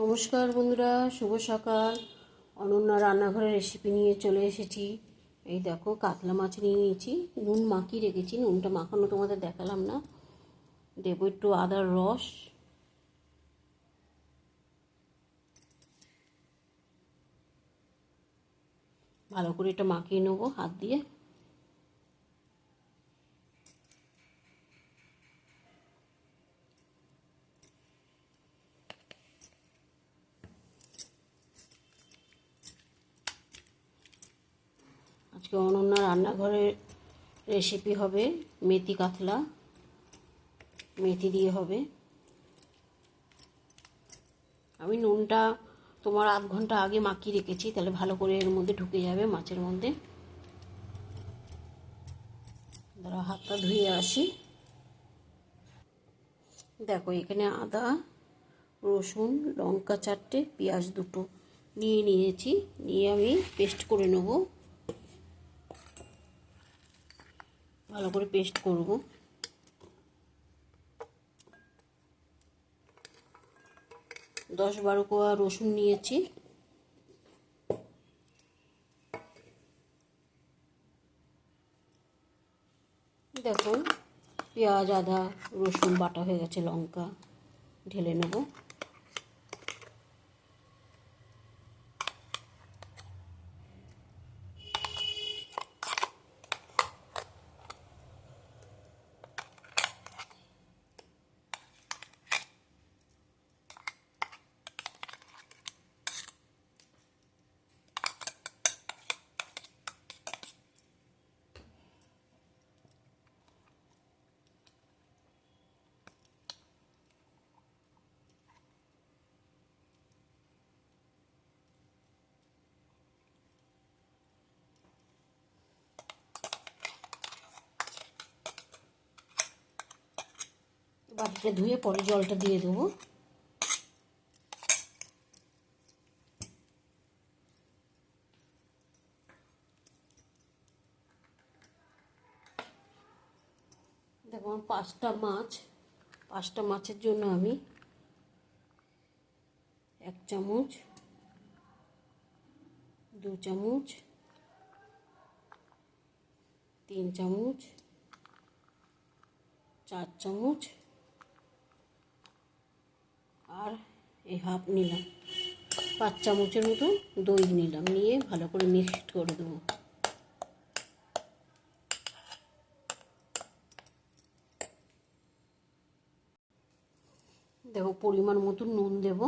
নমস্কার বন্ধুরা, শুভ সকাল। অনন্যা রান্নাঘরের রেসিপি নিয়ে চলে এসেছি। এই দেখো, কাতলা মাছ নিয়ে নিয়েছি। নুন মাখিয়ে রেখেছি, নুনটা মাখানো তোমাদের দেখালাম না। দেবো একটু আদার রস। ভালো করে এটা মাখিয়ে নেব হাত দিয়ে আজকে অনন্যা রান্নাঘরের রেসিপি হবে মেথি কাতলা। মেথি দিয়ে হবে। আমি নুনটা তোমার আধ ঘণ্টা আগে মাখিয়ে রেখেছি, তাহলে ভালো করে এর মধ্যে ঢুকে যাবে মাছের মধ্যে। ধরো হাতটা ধুয়ে আসি। দেখো, এখানে আদা, রসুন, লঙ্কা চারটে, পেঁয়াজ দুটো নিয়ে নিয়েছি। নিয়ে আমি পেস্ট করে নেব। ভালো করে পেস্ট করব। দশ বারো কোয়া রসুন নিয়েছি। দেখো পেঁয়াজ, আদা, রসুন বাটা হয়ে গেছে, লঙ্কা ঢেলে নেব। বাটিটা ধুয়ে পরে জলটা দিয়ে দেবো। দেখো, আমার পাঁচটা মাছ, পাঁচটা মাছের জন্য আমি এক চামচ, দু চামচ, তিন চামচ, চার চামচ আর এই হাফ নিলাম। পাঁচ চামচের মতো দই নিলাম, নিয়ে ভালো করে মিক্সড করে দেবো। দেখো পরিমাণ মতো নুন দেব।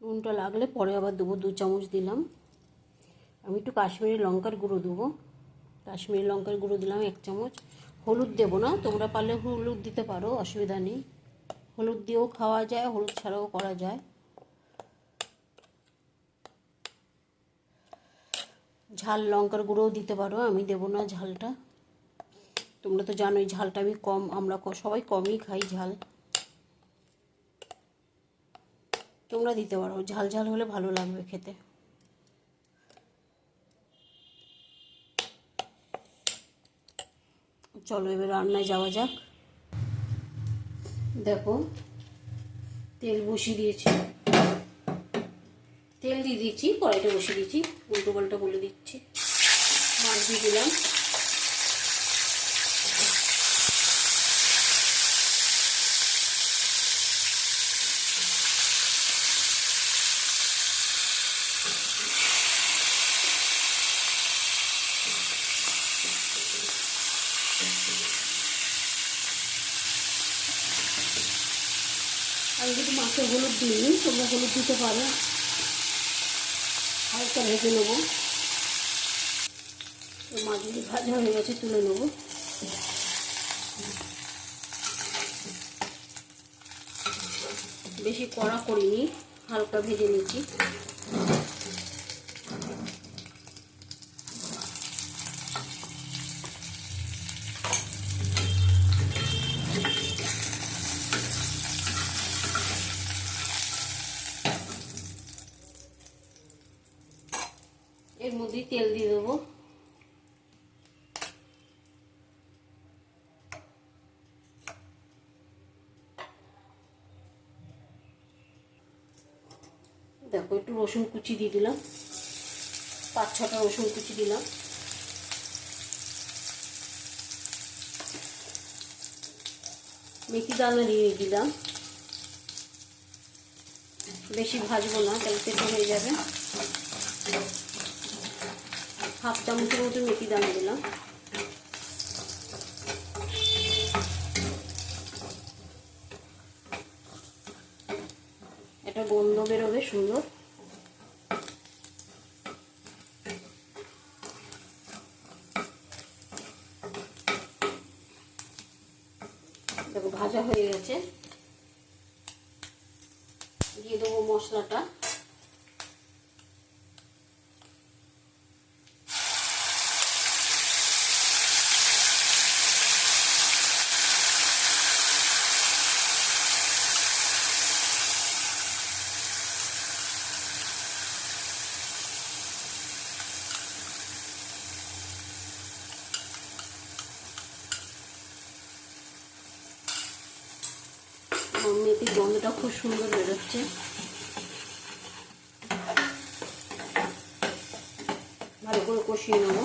নুনটা লাগলে পরে আবার দেবো, দু চামচ দিলাম। আমি একটু কাশ্মীরি লঙ্কার গুঁড়ো দেবো। কাশ্মীরি লঙ্কার গুঁড়ো দিলাম এক চামচ। হলুদ দেবো না, তোমরা পারলে হলুদ দিতে পারো, অসুবিধা নেই। হলুদ দিয়েও খাওয়া যায়, হলুদ ছাড়াও করা যায়। ঝাল লঙ্কার গুঁড়োও দিতে পারো, আমি দেবো না ঝালটা। তোমরা তো জানোই ঝালটা আমি কম, আমরা সবাই কমই খাই ঝাল। তোমরা দিতে পারো, ঝাল ঝাল হলে ভালো লাগবে খেতে। চলো এবার রান্নায় যাওয়া যাক। দেখো, তেল বসিয়ে দিয়েছি। তেল দিয়ে দিচ্ছি, কড়াইটা বসিয়ে দিচ্ছি উল্টো পাল্টা বলে দিচ্ছি। মাছ দিয়ে দিলাম। আমি যদি মাছে হলুদ দিই তোমরা হলুদ দিতে পারো। হালকা ভেজে নেব। মাছগুলি ভাজা হয়ে গেছে, তুলে নেব। বেশি কড়া করিনি, হালকা ভেজে নিচ্ছি এর মধ্যেই তেল দিয়ে দেবো। দেখো, একটু রসুন কুচি দিয়ে দিলাম। পাঁচ ছটা রসুন কুচি দিলাম। মেথি দানা দিয়ে দিলাম। বেশি ভাজবো না, তাহলে তেতো হয়ে যাবে। হাফ চামচের মতো মেথি দানা দিলাম। একটা গন্ধ বেরোবে সুন্দর। দেখো, ভাজা হয়ে গেছে। দিয়ে দেবো মশলাটা। খুব সুন্দর বেরোচ্ছে। ভালো করে কষিয়ে নেব।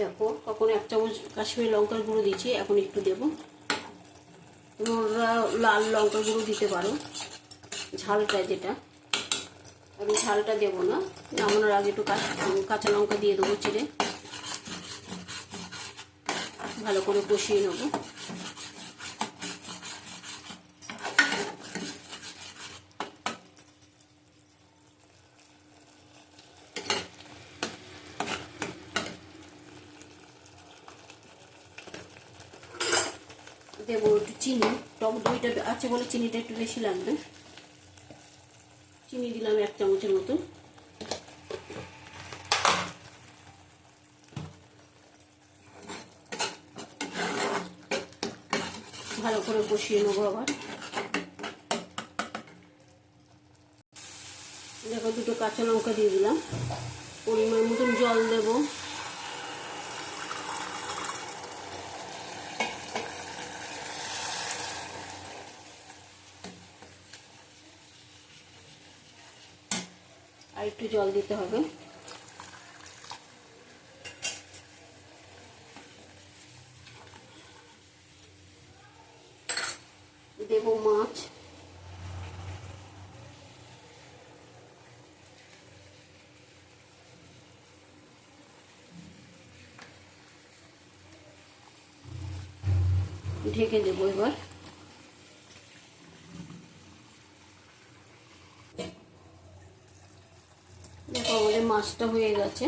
দেখো, তখন এক চামচ কাশ্মীরি লঙ্কার গুঁড়ো দিয়েছি এখন একটু দেবো। লাল লঙ্কার গুঁড়ো দিতে পারো, ঝালটা যেটা। আমি ঝালটা দেবো না। নামানোর আগে একটু কাঁচা লঙ্কা দিয়ে দেবো চিড়ে। ভালো করে কষিয়ে নেব। দেবো একটু চিনি। টক দইটা আছে বলে চিনিটা একটু বেশি লাগবে। চিনি দিলাম এক চামচের মতো। ভালো করে কষিয়ে নেব আবার। দেখো দুটো কাঁচা লঙ্কা দিয়ে দিলাম। পরিমাণ মতন জল দেবো। একটু জল দিতে হবে। দেব মাছ। ঢেকে দেবো এবার দেখো আমাদের মাছটা হয়ে গেছে।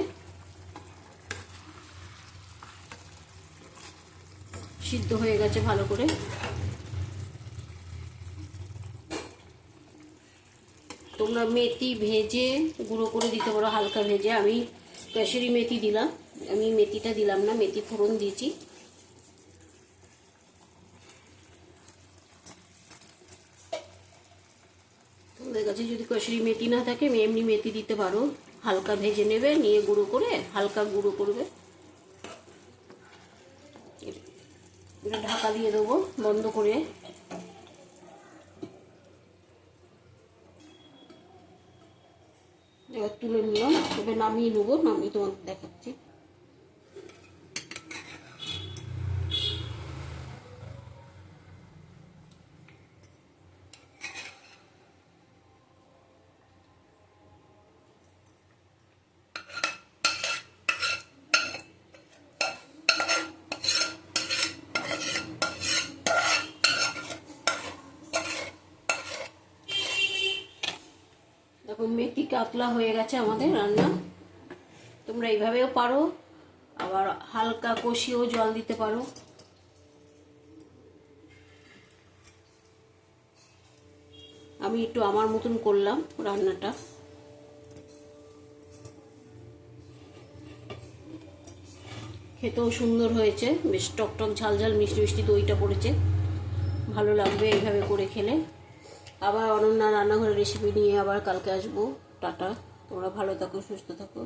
সিদ্ধ হয়ে গেছে ভালো করে। তোমরা মেথি ভেজে গুঁড়ো করে দিতে পারো, হালকা ভেজে। আমি কাশিরি মেথি দিলাম। আমি মেথিটা দিলাম না, মেথি ফোড়ন দিয়েছি। তোমাদের কাছে যদি কষরি মেথি না থাকে, এমনি মেথি দিতে পারো। হালকা ভেজে নেবে, নিয়ে গুঁড়ো করে হালকা গুঁড়ো করবে। ঢাকা দিয়ে দেবো বন্ধ করে। এবার তুলে নিলাম, এবার নামিয়ে নেব, নামিয়ে তোমাকে দেখাচ্ছি। মেথি কাতলা হয়ে গেছে আমাদের রান্না। তোমরা এইভাবেও পারো, আবার হালকা কষিয়েও জল দিতে পারো। আমি একটু আমার মতন করলাম রান্নাটা। খেতেও সুন্দর হয়েছে, বেশ টক টক ঝাল ঝাল মিষ্টি মিষ্টি দইটা পড়েছে। ভালো লাগবে এইভাবে করে খেলে। আবার অনন্যা রান্নাঘরের রেসিপি নিয়ে আবার কালকে আসব। টাটা। তোমরা ভালো থাকো সুস্থ থাকো।